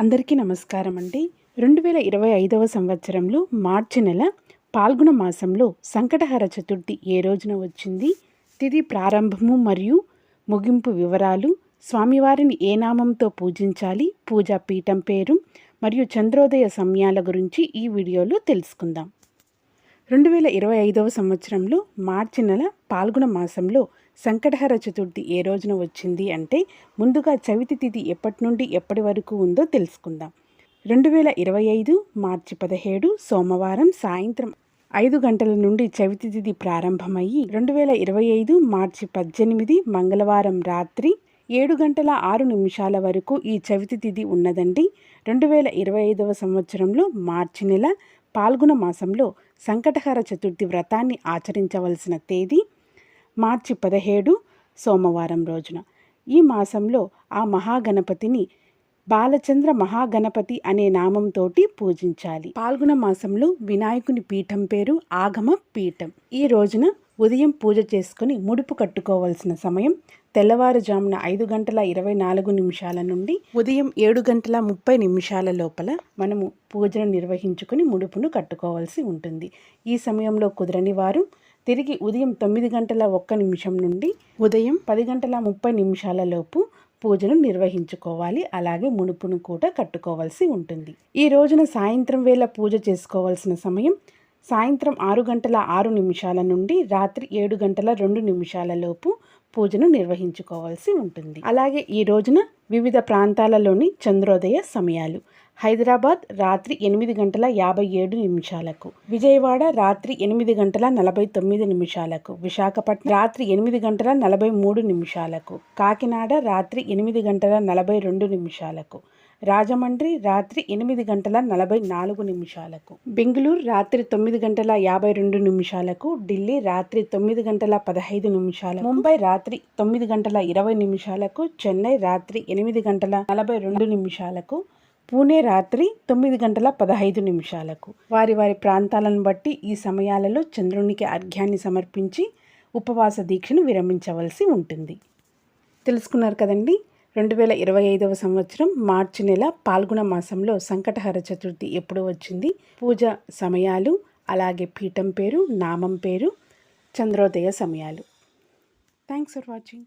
అందరికీ నమస్కారం అండి. రెండు వేల ఇరవై ఐదవ సంవత్సరంలో మార్చి నెల పాల్గొన మాసంలో సంకటహర చతుర్థి ఏ రోజున వచ్చింది? తిది ప్రారంభము మరియు ముగింపు వివరాలు స్వామివారిని ఏ నామంతో పూజించాలి? పూజా పీఠం పేరు మరియు చంద్రోదయ సమయాల గురించి ఈ వీడియోలో తెలుసుకుందాం. రెండు వేల ఇరవై ఐదవ సంవత్సరంలో మార్చి నెల పాల్గొన మాసంలో సంకటహర చతుర్థి ఏ రోజున వచ్చింది అంటే ముందుగా చవితి తిథి ఎప్పటి నుండి ఎప్పటి వరకు ఉందో తెలుసుకుందాం. రెండు వేల ఇరవై ఐదు మార్చి పదిహేడు సోమవారం సాయంత్రం ఐదు గంటల నుండి చవితి తిథి ప్రారంభమయ్యి రెండు వేల ఇరవై ఐదు మార్చి పద్దెనిమిది మంగళవారం రాత్రి ఏడు గంటల ఆరు నిమిషాల వరకు ఈ చవితి తిథి ఉన్నదండి. రెండు వేల ఇరవై ఐదవ సంవత్సరంలో మార్చి నెల పాల్గొన మాసంలో సంకటహర చతుర్థి వ్రతాన్ని ఆచరించవలసిన తేదీ మార్చి పదిహేడు సోమవారం రోజున. ఈ మాసంలో ఆ మహాగణపతిని బాలచంద్ర మహాగణపతి అనే నామంతో పూజించాలి. పాల్గొన మాసంలో వినాయకుని పీఠం పేరు ఆగమ పీఠం. ఈ రోజున ఉదయం పూజ చేసుకుని ముడుపు కట్టుకోవాల్సిన సమయం తెల్లవారుజామున ఐదు గంటల ఇరవై నాలుగు నిమిషాల నుండి ఉదయం ఏడు గంటల ముప్పై నిమిషాల లోపల మనము పూజను నిర్వహించుకుని ముడుపును కట్టుకోవాల్సి ఉంటుంది. ఈ సమయంలో కుదరని వారు తిరిగి ఉదయం తొమ్మిది గంటల ఒక్క నిమిషం నుండి ఉదయం పది గంటల ముప్పై నిమిషాల లోపు పూజను నిర్వహించుకోవాలి. అలాగే మునుపును కూడా కట్టుకోవాల్సి ఉంటుంది. ఈ రోజున సాయంత్రం వేళ పూజ చేసుకోవాల్సిన సమయం సాయంత్రం ఆరు గంటల ఆరు నిమిషాల నుండి రాత్రి ఏడు గంటల రెండు నిమిషాల లోపు పూజను నిర్వహించుకోవాల్సి ఉంటుంది. అలాగే ఈ రోజున వివిధ ప్రాంతాలలోని చంద్రోదయ సమయాలు. హైదరాబాద్ రాత్రి ఎనిమిది గంటల యాభై ఏడు నిమిషాలకు. విజయవాడ రాత్రి ఎనిమిది గంటల నలభై తొమ్మిది నిమిషాలకు. విశాఖపట్నం రాత్రి ఎనిమిది గంటల నలభై మూడు నిమిషాలకు. కాకినాడ రాత్రి ఎనిమిది గంటల నలభై రెండు నిమిషాలకు. రాజమండ్రి రాత్రి ఎనిమిది గంటల నలభై నాలుగు నిమిషాలకు. బెంగళూరు రాత్రి తొమ్మిది గంటల యాభై రెండు నిమిషాలకు. ఢిల్లీ రాత్రి తొమ్మిది గంటల పదహైదు నిమిషాలకు. ముంబై రాత్రి తొమ్మిది గంటల ఇరవై నిమిషాలకు. చెన్నై రాత్రి ఎనిమిది గంటల నలభై రెండు నిమిషాలకు. పూణే రాత్రి తొమ్మిది గంటల పదహైదు నిమిషాలకు. వారి వారి ప్రాంతాలను బట్టి ఈ సమయాలలో చంద్రునికి అర్ఘ్యాన్ని సమర్పించి ఉపవాస దీక్షను విరమించవలసి ఉంటుంది. తెలుసుకున్నారు కదండి? రెండు వేల ఇరవై ఐదవ సంవత్సరం మార్చి నెల పాల్గొన మాసంలో సంకటహర చతుర్థి ఎప్పుడు వచ్చింది. పూజ సమయాలు అలాగే పీఠం పేరు నామం పేరు చంద్రోదయ సమయాలు. Thanks for watching